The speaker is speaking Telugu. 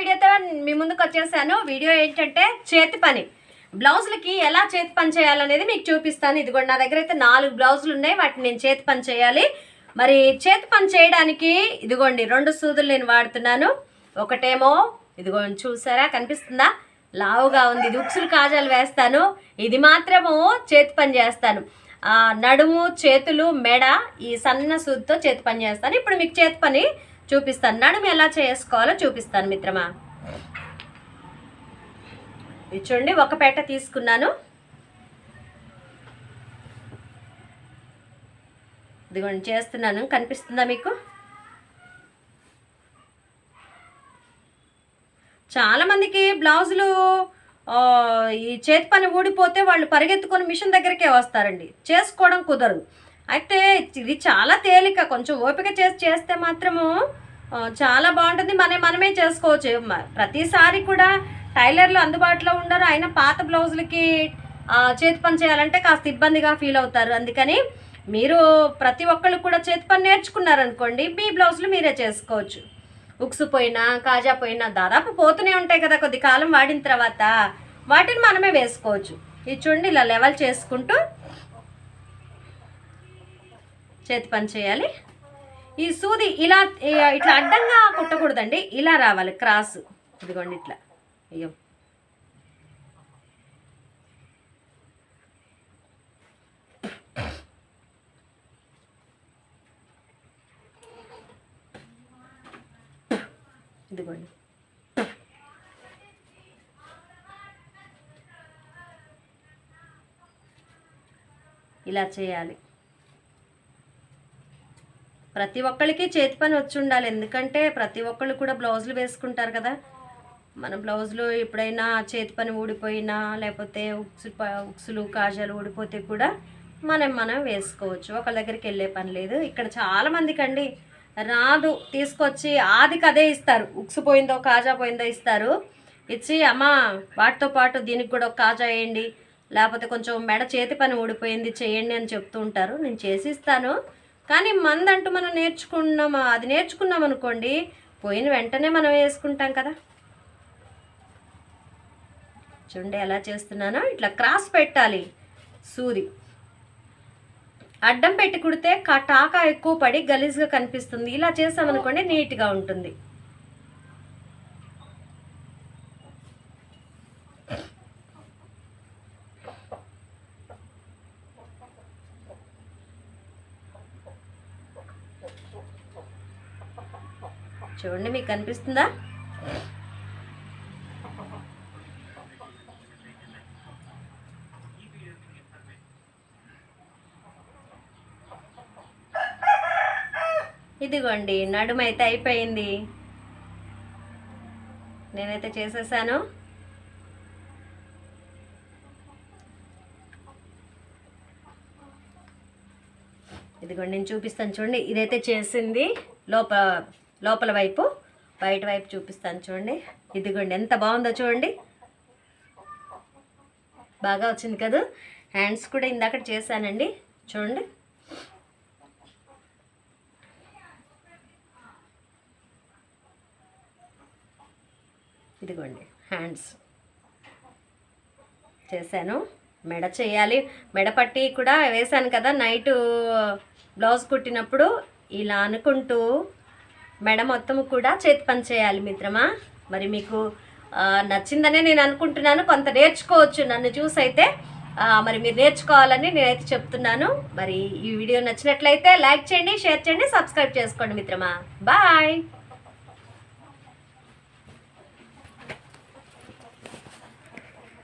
వీడియోతో మీ ముందుకు వచ్చేసాను. వీడియో ఏంటంటే చేతి పని. బ్లౌజులకి ఎలా చేతి పని చేయాలనేది మీకు చూపిస్తాను. ఇదిగోండి నా దగ్గర అయితే నాలుగు బ్లౌజులు ఉన్నాయి. వాటిని నేను చేతి పని చేయాలి. మరి చేతి పని చేయడానికి ఇదిగోండి రెండు సూదులు నేను వాడుతున్నాను. ఒకటేమో ఇదిగోండి చూసారా? కనిపిస్తుందా? లావుగా ఉంది. ఇది ఉక్సులు కాజాలు వేస్తాను. ఇది మాత్రము చేతి పని చేస్తాను. నడుము చేతులు మెడ ఈ సన్న సూదితో చేతి పని చేస్తాను. ఇప్పుడు మీకు చేతి పని చూపిస్తాను. నడుము ఎలా చేసుకోవాలో చూపిస్తాను మిత్రమా. ఇది చూడండి ఒక పేట తీసుకున్నాను. ఇదిగోండి చేస్తున్నాను. కనిపిస్తుందా మీకు? చాలా మందికి బ్లౌజులు ఆ, ఈ చేతి పని ఊడిపోతే వాళ్ళు పరిగెత్తుకొని మిషన్ దగ్గరికే వస్తారండి. చేసుకోవడం కుదరదు. అయితే ఇది చాలా తేలిక. కొంచెం ఓపిక చేసి చేస్తే మాత్రము చాలా బాగుంటుంది. మన మనమే చేసుకోవచ్చు. ప్రతిసారి కూడా టైలర్లు అందుబాటులో ఉండరు. అయినా పాత బ్లౌజులకి చేతి పని చేయాలంటే కాస్త ఇబ్బందిగా ఫీల్ అవుతారు. అందుకని మీరు ప్రతి ఒక్కళ్ళు కూడా చేతి పని నేర్చుకున్నారనుకోండి మీ బ్లౌజులు మీరే చేసుకోవచ్చు. ఉక్సు పోయినా కాజా పోయినా దాదాపు పోతూనే ఉంటాయి కదా కొద్ది కాలం వాడిన తర్వాత. వాటిని మనమే వేసుకోవచ్చు. ఇది చూడండి ఇలా లెవెల్ చేసుకుంటూ చేతి పని చేయాలి. ఈ సూది ఇలా ఇట్లా అడ్డంగా కుట్టకూడదండి. ఇలా రావాలి క్రాస్. ఇదిగోండి ఇట్లా. అయ్యో. ఇదిగోండి. ఇలా చేయాలి. ప్రతి ఒక్కరికి చేతి పని వచ్చి ఉండాలి. ఎందుకంటే ప్రతి ఒక్కళ్ళు కూడా బ్లౌజులు వేసుకుంటారు కదా. మన బ్లౌజులు ఎప్పుడైనా చేతి పని ఊడిపోయినా లేకపోతే ఉక్సు ప- ఉక్సులు కాజాలు ఊడిపోతే కూడా మనం మనం వేసుకోవచ్చు. ఒకళ్ళ దగ్గరికి వెళ్ళే పని లేదు. ఇక్కడ చాలా మందికి అండి రాదు. తీసుకొచ్చి ఆదికి అదే ఇస్తారు. ఉక్సు పోయిందో కాజా పోయిందో ఇస్తారు. ఇచ్చి అమ్మ వాటితో పాటు దీనికి కూడా ఒక కాజా వేయండి. లేకపోతే కొంచెం మెడ చేతి పని ఊడిపోయింది చేయండి అని చెప్తూ ఉంటారు. నేను చేసి ఇస్తాను. కానీ మందంటూ మనం నేర్చుకున్నామా? అది నేర్చుకున్నాం అనుకోండి పోయిన వెంటనే మనం వేసుకుంటాం కదా. చూడండి ఎలా చేస్తున్నానో. ఇట్లా క్రాస్ పెట్టాలి సూది. అడ్డం పెట్టి కుడితే కా- టాకా ఎక్కువ పడి గలీజ్గా కనిపిస్తుంది. ఇలా చేసామనుకోండి నీట్గా ఉంటుంది. చూడండి మీకు కనిపిస్తుందా? ఇదిగోండి నడుము అయితే అయిపోయింది. నేనైతే చేసేసాను. ఇదిగోండి నేను చూపిస్తాను చూడండి ఇదైతే చేసింది. లోపల లోపల వైపు బయట వైపు చూపిస్తాను చూడండి. ఇదిగోండి ఎంత బాగుందో చూడండి. బాగా వచ్చింది కదా? హ్యాండ్స్ కూడా ఇందాక చేశానండి. చూడండి. ఇదిగోండి హ్యాండ్స్ చేశాను. మెడ చేయాలి. మెడ పట్టి కూడా వేశాను కదా. నైట్ బ్లౌజ్ కుట్టినప్పుడు ఇలా అనుకుంటూ మెడ మొత్తం కూడా చేతి పని చేయాలి మిత్రమా. మరి మీకు నచ్చిందనే నేను అనుకుంటున్నాను. కొంత నేర్చుకోవచ్చు. నన్ను చూసి అయితే మరి మీరు నేర్చుకోవాలని నేనైతే చెప్తున్నాను. మరి ఈ వీడియో నచ్చినట్లయితే లైక్ చేయండి షేర్ చేయండి సబ్స్క్రైబ్ చేసుకోండి మిత్రమా. బాయ్.